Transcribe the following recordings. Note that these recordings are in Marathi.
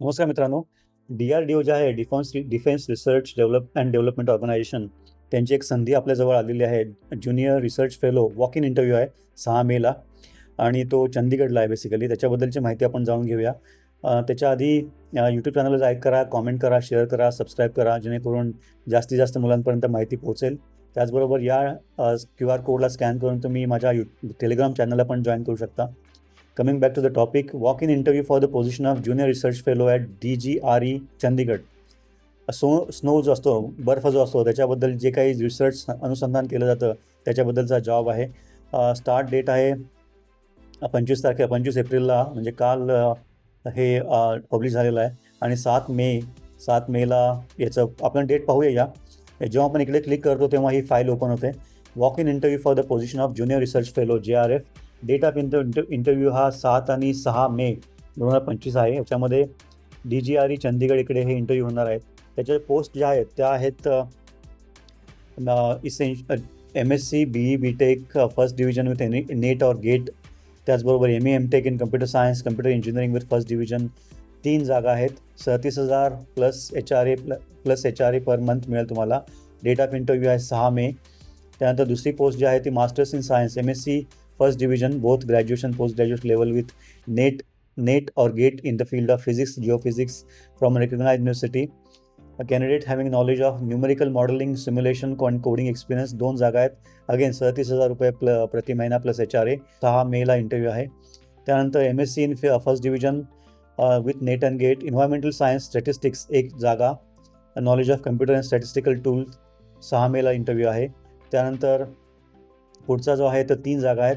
नमस्कार मित्रांनो. डी आर डी ओ जे आहे defence defence research develop and development organisation त्यांची एक संधी आपल्याजवळ आलेली आहे. Junior research fellow walk in interview आहे सहा मेला आणि तो चंदीगडला आहे बेसिकली त्याच्याबद्दलची माहिती आपण जाणून घेऊया. त्याच्या आधी यूट्यूब चॅनलला लाईक करा कॉमेंट करा शेअर करा सबस्क्राईब करा जेणेकरून जास्तीत जास्त मुलांपर्यंत माहिती पोहोचेल. त्याचबरोबर या क्यू आर कोडला स्कॅन करून तुम्ही माझ्या यू टेलिग्राम चॅनलला पण जॉईन करू शकता. Coming back to the topic walk in interview for the position of junior research fellow at D G R E Chandigarh so snow जो असतो बर्फ जो असतो त्याच्याबद्दल जे काही रिसर्च अनुसंधान केलं जातं त्याच्याबद्दलचा जॉब आहे. स्टार्ट डेट आहे पंचवीस तारखे पंचवीस एप्रिलला म्हणजे काल हे पब्लिश झालेलं आहे. आणि सात मे सात मेला याचं आपण डेट पाहूया या. जेव्हा आपण इकडे क्लिक करतो तेव्हा ही फाईल ओपन होते. Walk in interview for the position of junior research fellow J R F date of inter interview हा सात आणि सहा मे दोन हजार पंचवीस आहे. याच्यामध्ये D G R E Chandigarh इकडे हे इंटरव्ह्यू होणार आहेत त्याच्या पोस्ट ज्या आहेत त्या आहेत इसेन M S C B E B tech first division with any NET और गेट त्याचबरोबर M E M tech in computer science computer engineering with first division तीन जागा आहेत. सदतीस हजार plus H R A pl plus H R A per month मिळेल तुम्हाला. डेट ऑफ इंटरव्ह्यू आहे सहा मे. त्यानंतर दुसरी पोस्ट जी आहे ती masters in science M S C first division both graduation post graduate level with NET NET और GATE in the field of physics, geophysics from a recognized university. A candidate having knowledge of numerical modeling, simulation, and coding experience दोन जागा आहेत अगेन सदतीस हज़ार रुपये प्ल प्रति महिना प्लस एच आर ए सहा मेला इंटरव्ह्यू आहे त्यानंतर M S C in first division with NET and GATE environmental science statistics एक जागा knowledge of computer and statistical tool सहा मेला इंटरव्ह्यू आहे त्यानंतर पुढचा जो आहे तर तीन जागा आहेत.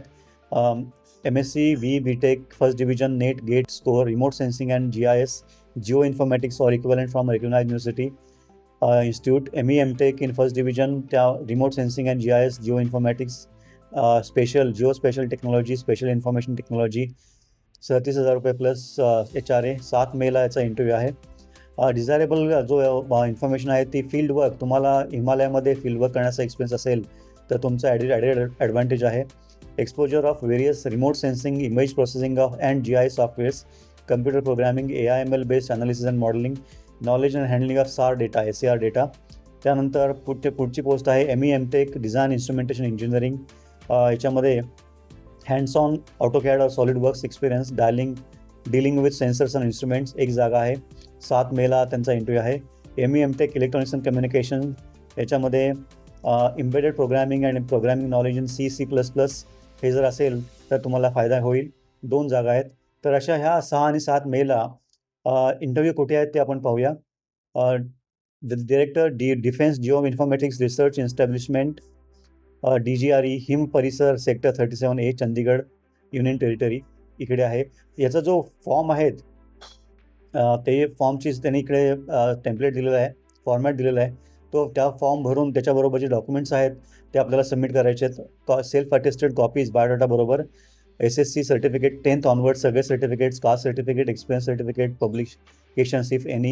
M S C V B tech first division NET GATE score remote sensing and G I S geoinformatics or equivalent from recognise university institute M E M tech in first division त्या remote sensing and G I S geoinformatics spatial geospatial technology spatial information technology सदतीस हजार रुपये प्लस एच आर ए सात मेला याचा इंटरव्ह्यू आहे. डिझायरेबल जो इन्फॉर्मेशन आहे ती फील्ड वर्क तुम्हाला हिमालयामध्ये फील्ड वर्क करण्याचा एक्सपिरियन्स असेल तर तुमचा ॲडिड ॲडेड ॲडव्हान्टेज आहे. Exposure of various remote sensing image processing of and G I softwares computer programming A I M L based analysis and modelling knowledge and handling of SAR data S C R data त्यानंतर पुढचे, पुढची पोस्ट आहे M E M tech design instrumentation engineering याच्यामध्ये हँड्स ऑन ऑटोकॅड और SolidWorks experience dialing dealing with sensors and instruments एक जागा आहे. सात मेला त्यांचा इंटरव्ह्यू आहे. M E M tech electronics and communication याच्यामध्ये embedded programming and programming knowledge in C C plus plus हे जर असेल तर तुम्हाला फायदा होईल. दोन जागा आहेत. तर अशा ह्या सहा आणि सात मेला इंटरव्ह्यू कुठे आहेत ते आपण पाहूया. The director D defence geoinformatics research establishment D G R E Him Parisar sector thirty seven A Chandigarh union territory इकडे आहे. याचा जो फॉर्म आहेत ते फॉर्मची त्यांनी इकडे टेम्पलेट दिलेलं आहे फॉर्मॅट दिलेलं आहे. तो त्या फॉर्म भरून त्याच्याबरोबर जे डॉक्युमेंट्स आहेत ते आपल्याला सबमिट करायचे आहेत. कॉ self attested copies बायोडाटाबरोबर S S C certificate tenth onward सगळे certificates caste certificate experience certificate publications if any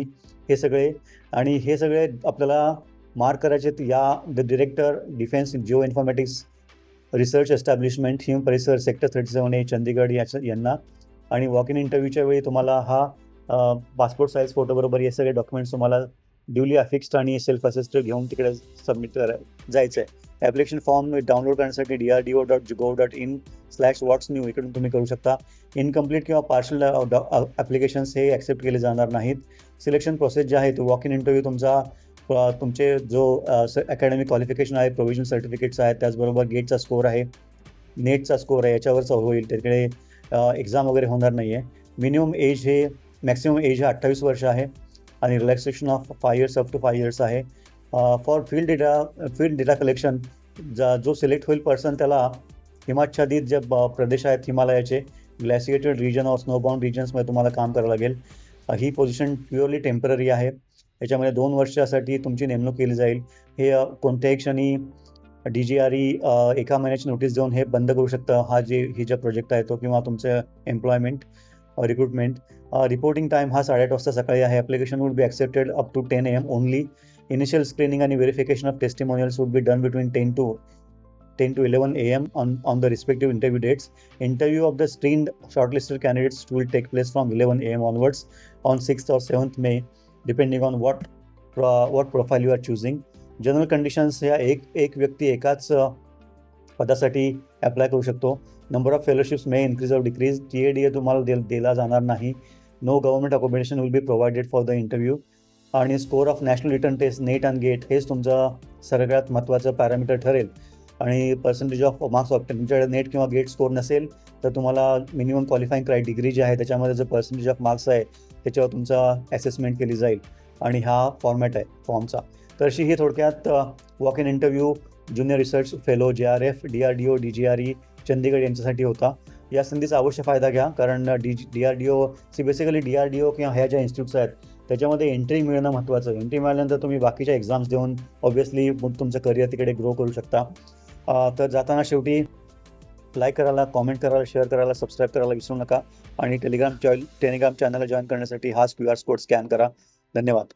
हे सगळे. आणि हे सगळे आपल्याला मार्क करायचे आहेत या the director defence geoinformatics research establishment Him Parisar sector thirty seven A Chandigarh याच्या यांना. आणि वॉक इन इंटरव्ह्यूच्या वेळी तुम्हाला हा पासपोर्ट साईज फोटोबरोबर हे सगळे डॉक्युमेंट्स तुम्हाला ड्युली अफिक्स्ड आणि सेल्फ असिस्टेड घेऊन तिकडे सबमिट करायला जायचं आहे ॲप्लिकेशन फॉर्म डाउनलोड करण्यासाठी D R D O dot go dot in slash what's new इकडून तुम्ही करू शकता. इनकम्प्लीट किंवा पार्शल ॲप्लिकेशन्स uh, uh, हे ॲक्सेप्ट केले जाणार नाहीत. सिलेक्शन प्रोसेस जे आहे तो वॉक इन इंटरव्ह्यू तुमचा तुमचे जो अकॅडमिक क्वालिफिकेशन आहे प्रोव्हिजन सर्टिफिकेट्स आहेत त्याचबरोबर गेटचा स्कोर आहे नेटचा स्कोर आहे याच्यावरचा होईल. तिकडे एक्झाम वगैरे होणार नाही आहे मिनिमम एज हे मॅक्सिमम एज हे अठ्ठावीस वर्ष आहे. आणि relaxation of five years up to five years आहे. For field data field data collection जा जो सिलेक्ट होईल पर्सन त्याला हिमाच्छादित जे uh, प्रदेश आहेत हिमालयाचे ग्लॅसिएटेड रिजन ऑफ स्नोबाउंड रिजन्समध्ये तुम्हाला काम करावं लागेल. Uh, ही पोझिशन प्युअरली टेंपररी आहे. याच्यामध्ये दोन वर्षासाठी तुमची नेमणूक केली जाईल. हे uh, कोणत्याही क्षणी डी जी आर ई एका महिन्याची नोटीस देऊन हे बंद करू शकतं. हा जे ही जे प्रोजेक्ट आहे तो किंवा तुमचं employment recruitment Uh, reporting time हा साडेआठ वाजता सकाळी आहे application would be accepted up to ten AM only initial screening आणि verification of testimonials would be done between ten to 10 to 11 a.m. on, on the respective interview dates. Interview of the screened shortlisted candidates will take place from 11 a.m. onwards on sixth और seventh May depending on what what profile you are choosing general conditions ह्या एक एक व्यक्ती एकाच uh, पदासाठी अप्लाय करू शकतो number of fellowships may increase of decrease T A D A तुम्हाला दे दिला जाणार नाही no government accommodation will be provided for the interview आणि score of national return test NET and GATE हेच तुमचं सगळ्यात महत्त्वाचं पॅरामीटर ठरेल. आणि पर्सेंटेज ऑफ मार्क्स ऑफ तुमच्याकडे नेट किंवा गेट स्कोर नसेल तर तुम्हाला मिनिमम क्वालिफाईंग क्राय डिग्री जी आहे त्याच्यामध्ये जो पर्सेंटेज ऑफ मार्क्स आहे त्याच्यावर तुमचा असेसमेंट केली जाईल. आणि हा फॉर्मॅट आहे फॉर्मचा तर अशी ही थोडक्यात walk in interview junior research fellow J R F D R D O D G R E Chandigarh यांच्यासाठी होता. या संधीचा अवश्य फायदा घ्या कारण D D R D O C basically D R D O किंवा ह्या ज्या इन्स्टिट्यूट्स आहेत त्याच्यामध्ये एंट्री मिळणं महत्त्वाचं एंट्री मिळाल्यानंतर तुम्ही बाकीच्या एक्झाम्स देऊन ऑब्व्हियसली तुमचं करिअर तिकडे ग्रो करू शकता. तर जाताना शेवटी लाईक करायला कॉमेंट करायला शेअर करायला सबस्क्राईब करायला विसरू नका. आणि टेलिग्राम टेलिग्राम चॅनलला जॉईन करण्यासाठी हाच क्यू आर कोड स्कॅन करा. धन्यवाद.